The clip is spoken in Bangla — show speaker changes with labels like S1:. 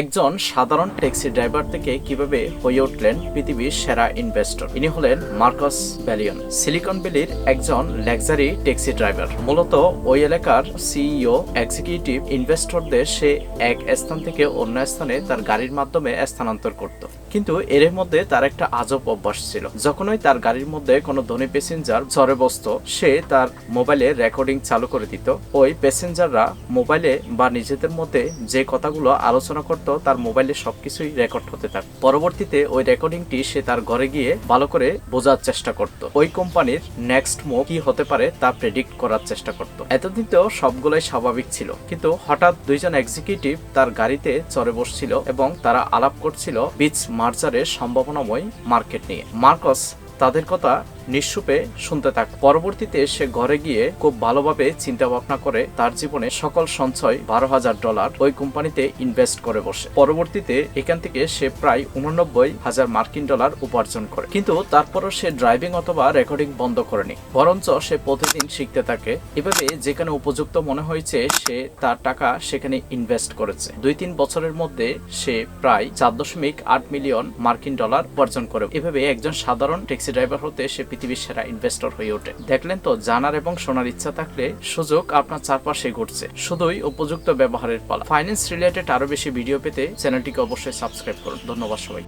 S1: একজন সাধারণ ট্যাক্সি ড্রাইভার থেকে কীভাবে হয়ে উঠলেন পৃথিবীর সেরা ইনভেস্টর ইনি হলেন মার্কাস ভ্যালিয়ন সিলিকন ভ্যালির একজন লাক্সারি ট্যাক্সি ড্রাইভার। মূলত ওই এলাকার সিইও এক্সিকিউটিভ ইনভেস্টরদের সে এক স্থান থেকে অন্য স্থানে তার গাড়ির মাধ্যমে স্থানান্তর করত। কিন্তু এর মধ্যে তার একটা আজব অভ্যাস ছিল। যখনই তার গাড়ির মধ্যে কোনো ধনী প্যাসেঞ্জার চড়ে বসত, সে তার মোবাইলে রেকর্ডিং চালু করে দিত। ওই প্যাসেঞ্জাররা মোবাইলে বা নিজেদের মধ্যে যে কথাগুলো আলোচনা করত, তার মোবাইলে সবকিছুই রেকর্ড হতে থাকত পরবর্তীতে ওই রেকর্ডিংটি সে তার ঘরে গিয়ে ভালো করে বোঝার চেষ্টা করত। ওই কোম্পানির নেক্সট মুভ কি হতে পারে তা প্রেডিক্ট করার চেষ্টা করত। এতদিন তো সবগুলোই স্বাভাবিক ছিল। কিন্তু হঠাৎ দুইজন এক্সিকিউটিভ তার গাড়িতে চড়ে বসছিল এবং তারা আলাপ করছিল বিচ মার্জারের সম্ভাবনাময় মার্কেট নিয়ে। মার্কস তাদের কথা নিঃসুপে শুনতে থাক। পরবর্তীতে সে ঘরে গিয়ে খুব ভালোভাবে চিন্তা ভাবনা করে তার জীবনে সকল সঞ্চয় বারো হাজার ডলার ওই কোম্পানিতে ইনভেস্ট করে বসে। পরবর্তীতে এখান থেকে সে প্রায় উননব্বই হাজার মার্কিন ডলার উপার্জন করে। কিন্তু তারপরও সে ড্রাইভিং অথবা রেকর্ডিং বন্ধ করেনি। বরঞ্চ সে প্রতিদিন শিখতে থাকে। এভাবে যেখানে উপযুক্ত মনে হয়েছে সে তার টাকা সেখানে ইনভেস্ট করেছে। দুই তিন বছরের মধ্যে সে প্রায় চার দশমিক আট মিলিয়ন মার্কিন ডলার উপার্জন করে। এভাবে একজন সাধারণ ট্যাক্সি ড্রাইভার হতে সে পৃথিবীর সেরা ইনভেস্টর হয়ে ওঠে। দেখলেন তো, জানার এবং শোনার ইচ্ছা থাকলে সুযোগ আপনার চারপাশে ঘটছে। শুধুই উপযুক্ত ব্যবহারের পালা। ফাইন্যান্স রিলেটেড আরও বেশি ভিডিও পেতে চ্যানেলটিকে অবশ্যই সাবস্ক্রাইব করুন। ধন্যবাদ সবাই